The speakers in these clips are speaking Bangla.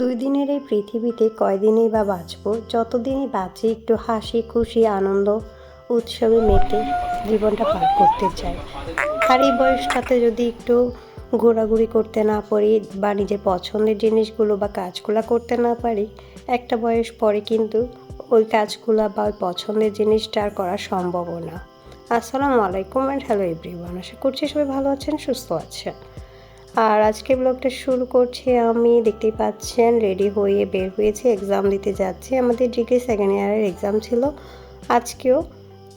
দুই দিনের এই পৃথিবীতে কয়দিনই বা বাঁচবো? যতদিনই বাঁচি, একটু হাসি, খুশি, আনন্দ, উৎসবে মেতে জীবনটা পার করতে চাই। আর এই বয়সটাতে যদি একটু ঘোরাঘুরি করতে না পারি বা নিজের পছন্দের জিনিসগুলো বা কাজগুলো করতে না পারি, একটা বয়স পরে কিন্তু ওই কাজগুলো বা ওই পছন্দের জিনিসটা আর করা সম্ভব না। আসসালামু আলাইকুম অ্যান্ড হ্যালো এভরিওয়ান আশা করছি সবাই ভালো আছেন, সুস্থ আছেন। আর আজকে ব্লগটা শুরু করছি আমি। দেখতেই পাচ্ছেন রেডি হয়ে বের হয়েছে এক্সাম দিতে যাচ্ছি। আমাদের ডিগ্রি সেকেন্ড ইয়ারের এক্সাম ছিল। আজকেও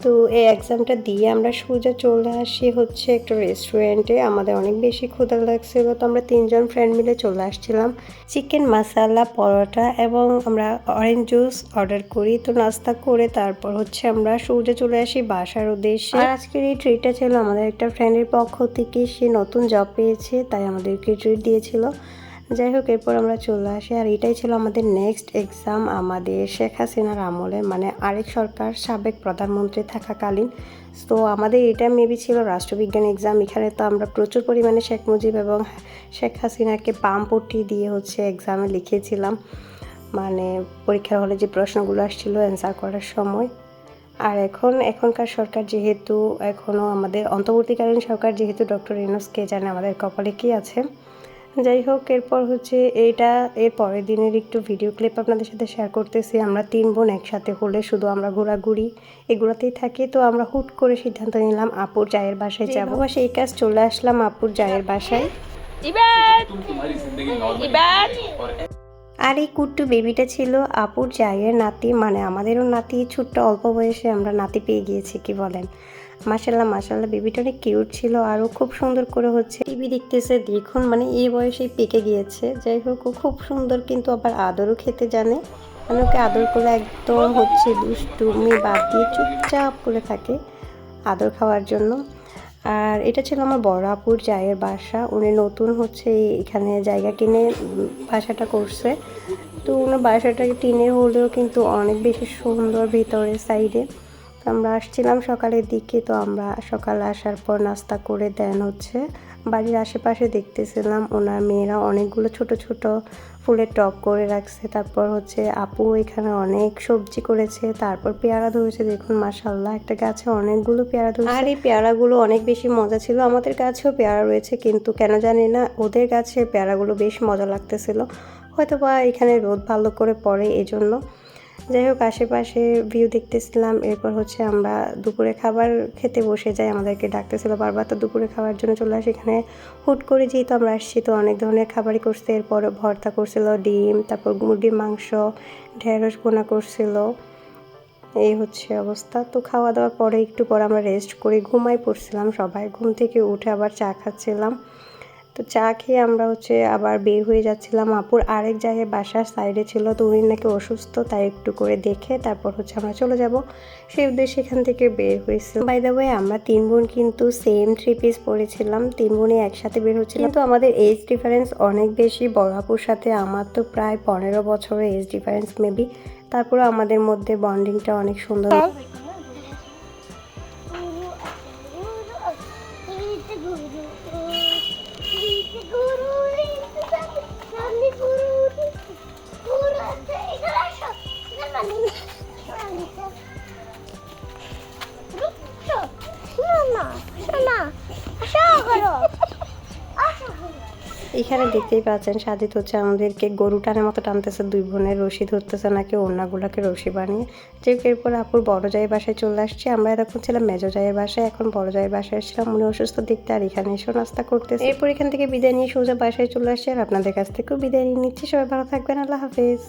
তো এই এক্সামটা দিয়ে আমরা সোজা চলে আসি হচ্ছে একটা রেস্টুরেন্টে আমাদের অনেক বেশি ক্ষুধা লাগছিল তো আমরা তিনজন ফ্রেন্ড মিলে চলে আসছিলাম। চিকেন মশালা পরোটা এবং আমরা অরেঞ্জ জুস অর্ডার করি। তো নাস্তা করে তারপর হচ্ছে আমরা সোজা চলে আসি বাসার উদ্দেশ্যে। আর আজকের এই ট্রিটটা ছিল আমাদের একটা ফ্রেন্ডের পক্ষ থেকে। সে নতুন জব পেয়েছে, তাই আমাদেরকে ট্রিট দিয়েছিল। যাই হোক, এরপর আমরা চলে আসি। আর এটাই ছিল আমাদের নেক্সট এক্সাম আমাদের শেখ হাসিনার আমলে। মানে আরেক সরকার সাবেক প্রধানমন্ত্রী থাকাকালীন। তো আমাদের এটা মেবি ছিল রাষ্ট্রবিজ্ঞান এক্সাম এখানে তো আমরা প্রচুর পরিমাণে শেখ মুজিব এবং শেখ হাসিনাকে বাম পট্টি দিয়ে হচ্ছে এক্সামে লিখেছিলাম। মানে পরীক্ষার হলে যে প্রশ্নগুলো আসছিল অ্যান্সার করার সময়। আর এখন, এখনকার সরকার যেহেতু এখনও আমাদের অন্তর্বর্তীকালীন সরকার যেহেতু ডক্টর ইউনুসকে জানে আমাদের কপালে কী আছে। যাই হোক এরপর হচ্ছে এইটা এর পরের দিনের একটু ভিডিও ক্লিপ আপনাদের সাথে শেয়ার করতেছি। আমরা তিন বোন একসাথে হলে শুধু আমরা ঘোরাঘুরি এগুলোতেই থাকি। তো আমরা হুট করে সিদ্ধান্ত নিলাম আপুর জায়ের বাসায় যাব। বা সেই কাজ চলে আসলাম আপুর জায়ের বাসায়। আর এই কুট্টু বেবিটা ছিল আপুর জায়ের নাতি। মানে আমাদেরও নাতি ছোট্ট অল্প বয়সে আমরা নাতি পেয়ে গিয়েছি কি বলেন? মাসাল্লাহ মাসাল্লাহ বেবিটা অনেক কিউট ছিল আরও খুব সুন্দর করে হচ্ছে টিভি দেখতেছে। দেখুন মানে এই বয়সেই পেকে গিয়েছে। যাই হোক, ও খুব সুন্দর কিন্তু আবার আদরও খেতে জানে। মানে ওকে আদর করে একদম হচ্ছে দুষ্টুমি বাদ দিয়ে চুপচাপ করে থাকে আদর খাওয়ার জন্য। আর এটা ছিল আমার বড় আপুর জায়ের বাসা। উনি নতুন হচ্ছে এখানে জায়গা কিনে বাসাটা করছে। তো ওনার বাসাটা টিনের হলেও কিন্তু অনেক বেশি সুন্দর ভিতরের সাইডে আমরা আসছিলাম সকালের দিকে, তো আমরা সকালে আসার পর নাস্তা করে দেন হচ্ছে বাড়ির আশেপাশে দেখতেছিলাম ওনার মেয়েরা অনেকগুলো ছোট ছোট ফুলের টব করে রাখছে। তারপর হচ্ছে আপু এখানে অনেক সবজি করেছে, তারপর পেয়ারা ধরেছে। দেখুন মাসাল্লাহ একটা গাছে অনেকগুলো পেয়ারা ধরেছে। আর এই পেয়ারাগুলো অনেক বেশি মজা ছিল। আমাদের গাছেও পেয়ারা রয়েছে, কিন্তু কেন জানি না, ওদের গাছে পেয়ারাগুলো বেশ মজা লাগতেছিল। হয়তো বা এখানে রোদ ভালো করে পড়ে এজন্য। যাই হোক, আশেপাশে ভিউ দেখতেছিলাম। এরপর হচ্ছে আমরা দুপুরে খাবার খেতে বসে যাই। আমাদেরকে ডাকতেছিল বারবার, তো দুপুরে খাওয়ার জন্য চলে আসি এখানে। হুট করে যেহেতু আমরা আসছি, তো অনেক ধরনের খাবারই করছে। এরপর ভর্তা করছিল, ডিম, তারপর মুরগির মাংস, ঢেঁড়স বোনা করছিল। এই হচ্ছে অবস্থা। তো খাওয়া দাওয়ার পরে একটু পর আমরা রেস্ট করে ঘুমাই পড়ছিলাম সবাই। ঘুম থেকে উঠে আবার চা খাচ্ছিলাম। তো চা খেয়ে আমরা হচ্ছে আবার বের হয়ে যাচ্ছিলাম আপুর আরেক জায়গায়, বাসার সাইডে ছিল। তো উনি নাকি অসুস্থ, তাই একটু করে দেখে তারপর হচ্ছে আমরা চলে যাব। সেই উদ্দেশ্যে এখান থেকে বের হয়েছিল বাই দ্য ওয়ে আমরা তিন বোন কিন্তু সেম থ্রি পিস পরেছিলাম। তিন বোনই একসাথে বের হচ্ছিলাম। তো আমাদের এজ ডিফারেন্স অনেক বেশি। বড় আপুর সাথে আমার তো প্রায় পনেরো বছরের এজ ডিফারেন্স মেবি তারপরে আমাদের মধ্যে বন্ডিংটা অনেক সুন্দর। এখানে দেখতেই পাচ্ছেন সাজিদ হচ্ছে আমাদেরকে গরু টানের মতো টানতেছে, দুই বোনের রশি ধরতেছে নাকি ওড়নাগুলাকে রশি বানিয়ে। যে এরপর আপুর বড় জায়ের বাসায় চলে আসছি। আমরা এরকম ছিলাম মেজো জায়ের বাসায়, এখন বড় জায়ের বাসায় এসেছিলাম উনি অসুস্থ দেখতে আর এখানে এসেও নাস্তা করতেছে। এরপর এখান থেকে বিদায় নিয়ে সোজা বাসায় চলে আসছি আর আপনাদের কাছ থেকেও বিদায় নিয়ে নিচ্ছি। সবাই ভালো থাকবেন, আল্লাহ হাফেজ।